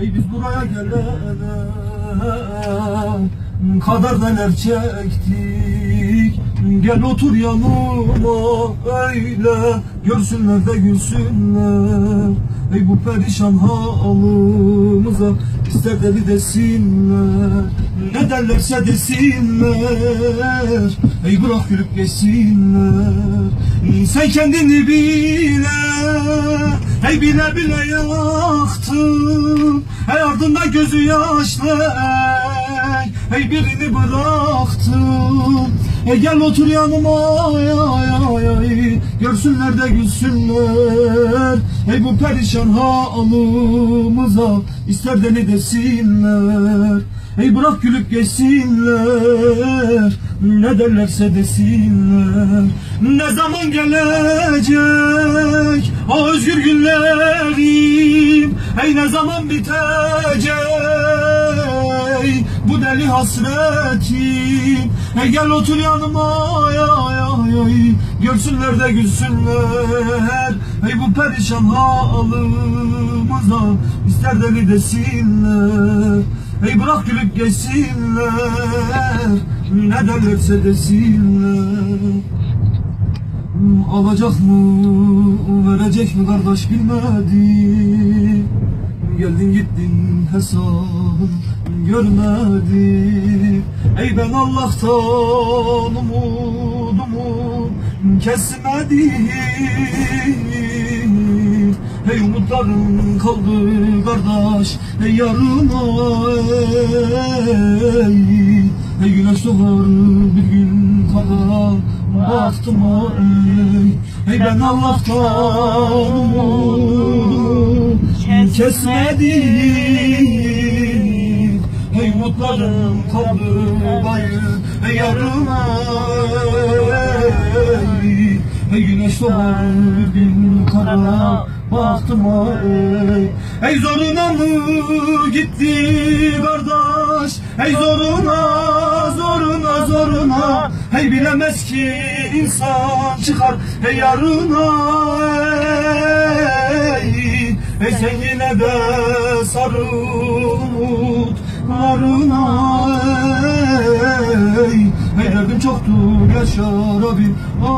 Ey biz buraya gelene kadar neler çektik? Gel otur yanıma öyle. Görsünler de gülsünler. Ey bu perişan halımıza ister deli desinler. Ne derlerse desinler. Ey bırak gülüp geçsinler. Sen kendini bile Hey bile bile yaktın Hey ardında gözü yaşlı. Ey Hey birini bıraktın Hey gel otur yanıma ay ay ay ay. Görsünler de gülsünler. Hey bu perişan halımıza ister de ne desinler. Hey bırak gülüp geçsinler. Ne derlerse desinler. Ne zaman gelecek? O özgür günlerim Hey ne zaman bitecek Bu deli hasretim Hey gel otur yanıma ay ay ay ay. Görsünler de gülsünler. Hey bu perişan halımıza ister deli desinler. Hey bırak gülüp geçsinler Ne derlerse desinler. Alacak mı verecek mi kardeş bilmedi hesabın görmedi. Ey ben Allah'tan umudumu kesmedim Hey umutlarım kaldı kardeş Hey yarına ey Hey güneş doğar bir gün kara Baktıma ey Hey ben Allah'tan umudumu kesmedim Hey umutlarım kaldı gayrı Hey yarına ey Hey güneş doğar bir gün kara Baktıma ey Hey zoruna mı gitti kardeş? Hey zoruna zoruna zoruna. Hey bilemez ki insan çıkar Hey yarına ey Hey sen yine de sarıl umutlarına ey Hey derdim çoktur yaşa Rabbim